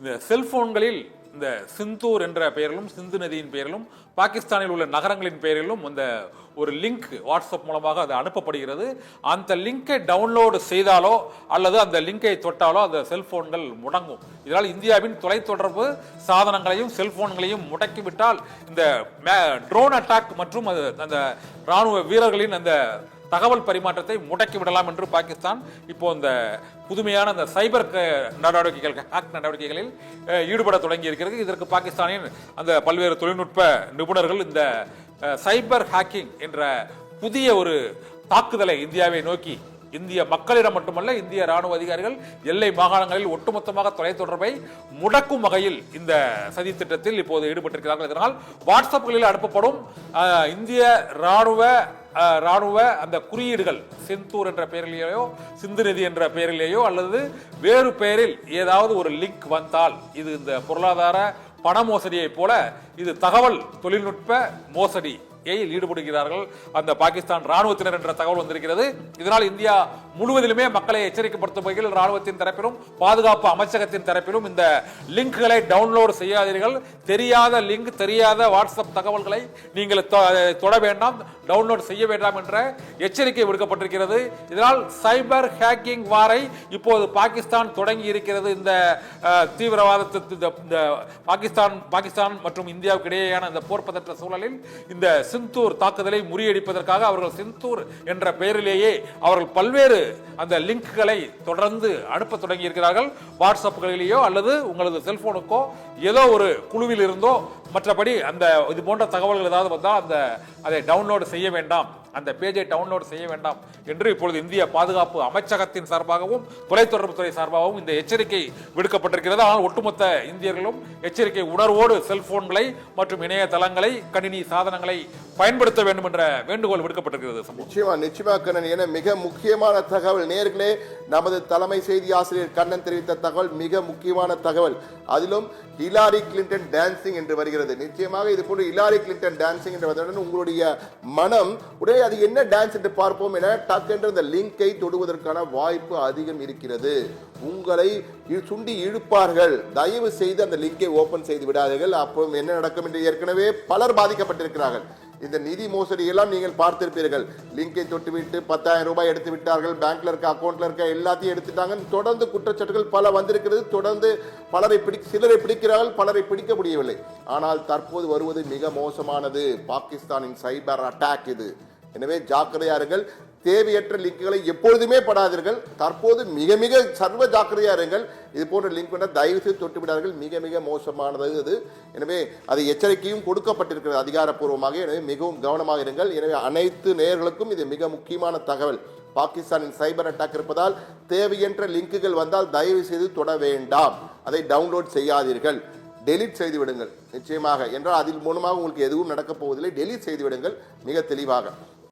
இந்த செல்போன்களில் இந்த சிந்தூர் என்ற பெயரிலும் சிந்து நதியின் பெயரிலும் பாகிஸ்தானில் உள்ள நகரங்களின் பெயரிலும் அந்த ஒரு லிங்க் வாட்ஸ்அப் மூலமாக அது அனுப்பப்படுகிறது. அந்த லிங்கை டவுன்லோடு செய்தாலோ அல்லது அந்த லிங்கை தொட்டாலோ அந்த செல்போன்கள் முடங்கும். இதனால் இந்தியாவின் தொலைத்தொடர்பு சாதனங்களையும் செல்போன்களையும் முடக்கிவிட்டால் இந்த ட்ரோன் அட்டாக் மற்றும் அது அந்த ராணுவ வீரர்களின் அந்த தகவல் பரிமாற்றத்தை முடக்கி விடலாம் என்று பாகிஸ்தான் இப்போ இந்த புதுமையான அந்த சைபர் நடவடிக்கைகள் ஹேக் நடவடிக்கைகளில் ஈடுபட தொடங்கி இருக்கிறது. இதற்கு பாகிஸ்தானின் அந்த பல்வேறு தொழில்நுட்ப நிபுணர்கள் இந்த சைபர் ஹேக்கிங் என்ற புதிய ஒரு தாக்குதலை இந்தியாவை நோக்கி இந்திய மக்களிடம் மட்டுமல்ல இந்திய ராணுவ அதிகாரிகள் எல்லை மாகாணங்களில் ஒட்டுமொத்தமாக தொலைத்தொடர்பை முடக்கும் வகையில் இந்த சதி திட்டத்தில் இப்போது ஈடுபட்டிருக்கிறார்கள். இதனால் வாட்ஸ்அப்புகளில் அனுப்பப்படும் இந்திய ராணுவ ராணுவ அந்த குறியீடுகள் செந்தூர் என்ற பெயரிலேயோ சிந்து நதி என்ற பெயரிலேயோ அல்லது வேறு பெயரில் ஏதாவது ஒரு லிங்க் வந்தால் இது இந்த பொருளாதார பண மோசடியை போல இது தகவல் தொழில்நுட்ப மோசடி ஈடுபடுகிறார்கள். அந்த பாகிஸ்தான் ராணுவத்தினர் என்ற தகவல் வந்திருக்கிறது. இதனால் இந்தியா முழுவதிலுமே மக்களை எச்சரிக்கைப்படுத்தும் வகையில் ராணுவத்தின் தரப்பிலும் பாதுகாப்பு அமைச்சகத்தின் தரப்பிலும் இந்த லிங்க்களை டவுன்லோடு செய்யாதீர்கள். தெரியாத லிங்க் தெரியாத வாட்ஸ்அப் தகவல்களை நீங்கள் தொ- தொட வேண்டாம் டவுன்லோட் செய்ய வேண்டாம் என்ற எச்சரிக்கை விடுக்கப்பட்டிருக்கிறது. இதனால் சைபர் ஹேக்கிங் வாரை இப்போது பாகிஸ்தான் தொடங்கி இருக்கிறது. இந்த தீவிரவாதத்து இந்த பாகிஸ்தான் பாகிஸ்தான் மற்றும் இந்தியாவுக்கு இடையேயான இந்த போர் பதற்ற சூழலில் இந்த சிந்தூர் தாக்குதலை முறியடிப்பதற்காக அவர்கள் சிந்தூர் என்ற பெயரிலேயே அவர்கள் பல்வேறு அந்த லிங்க்களை தொடர்ந்து அனுப்ப தொடங்கி இருக்கிறார்கள் வாட்ஸ்அப்புகளிலேயோ அல்லது உங்களது செல்போனுக்கோ ஏதோ ஒரு குழுவில் இருந்தோ மற்றபடி அந்த இது போன்ற தகவல்கள் ஏதாவது வந்தால் அந்த அதை டவுன்லோடு செய்ய வேண்டாம். அந்த பேஜை டவுன்லோட் செய்ய வேண்டாம் என்று இப்பொழுது இந்திய பாதுகாப்பு அமைச்சகத்தின் சார்பாகவும் தொலைத்தொடர்புத்துறை சார்பாகவும் இந்த எச்சரிக்கை விடுக்கப்பட்டிருக்கிறது. ஆனால் ஒட்டுமொத்த இந்தியர்களும் எச்சரிக்கை உணர்வோடு செல்போன்களை மற்றும் இணையதளங்களை கணினி சாதனங்களை பயன்படுத்த வேண்டும் என்ற வேண்டுகோள் விடுக்கப்பட்டிருக்கிறது. நிச்சயமா நிச்சயமா கண்ணன். என மிக முக்கியமான தகவல் நேர்களே நமது தலைமை செய்தி ஆசிரியர் கண்ணன் தெரிவித்த தகவல் மிக முக்கியமான தகவல். அதிலும் ஹிலாரி கிளின்டன் டான்சிங் என்று வருகிறது. நிச்சயமாக இது போன்று ஹிலாரி கிளின்டன் டான்சிங் என்று வந்தவுடன் உங்களுடைய மனம் உடைய அது என்ன டான்ஸ் என்று பார்ப்போம் என டக்கென்று அந்த லிங்கை தொடுவதற்கான வாய்ப்பு அதிகம் இருக்கிறது. உங்களை சுண்டி இழுப்பார்கள். தயவு செய்து அந்த லிங்கை ஓபன் செய்து விடாதீர்கள். அப்போ என்ன நடக்கும் என்று ஏற்கனவே பலர் பாதிக்கப்பட்டிருக்கிறார்கள். இந்த நிதி மோசடி எல்லாம் நீங்கள் பார்த்திருப்பீர்கள். லிங்கை தொட்டுவிட்டு பத்தாயிரம் ரூபாய் எடுத்து விட்டார்கள். பேங்க்ல இருக்க அக்கௌண்ட்ல இருக்க எல்லாத்தையும் எடுத்துட்டாங்க. தொடர்ந்து குற்றச்சாட்டுகள் பல வந்திருக்கிறது. தொடர்ந்து பலரை பிடி சிலரை பிடிக்கிறார்கள். பலரை பிடிக்க முடியவில்லை. ஆனால் தற்போது வருவது மிக மோசமானது. பாகிஸ்தானின் சைபர் அட்டாக் இது. எனவே ஜாக்கிரதையாருங்கள். தேவையற்ற லிங்குகளை எப்பொழுதுமே படாதீர்கள். தற்போது மிக மிக சர்வ ஜாக்கிரதையா இருங்கள் இது போன்ற லிங்க் வேண்டாம் தயவு செய்து தொட்டுவிடார்கள் மிக மிக மோசமானது அது. எனவே அது எச்சரிக்கையும் கொடுக்கப்பட்டிருக்கிறது அதிகாரப்பூர்வமாக. எனவே மிகவும் கவனமாக இருங்கள். எனவே அனைத்து நேயர்களுக்கும் இது மிக முக்கியமான தகவல். பாகிஸ்தானின் சைபர் அட்டாக் இருப்பதால் தேவையற்ற லிங்குகள் வந்தால் தயவு செய்து தொட வேண்டாம். அதை டவுன்லோட் செய்யாதீர்கள். டெலீட் செய்து விடுங்கள். நிச்சயமாக. என்றால் அதில் மூலமாக உங்களுக்கு எதுவும் நடக்கப் போவதில்லை. டெலிட் செய்து விடுங்கள். மிக தெளிவாக.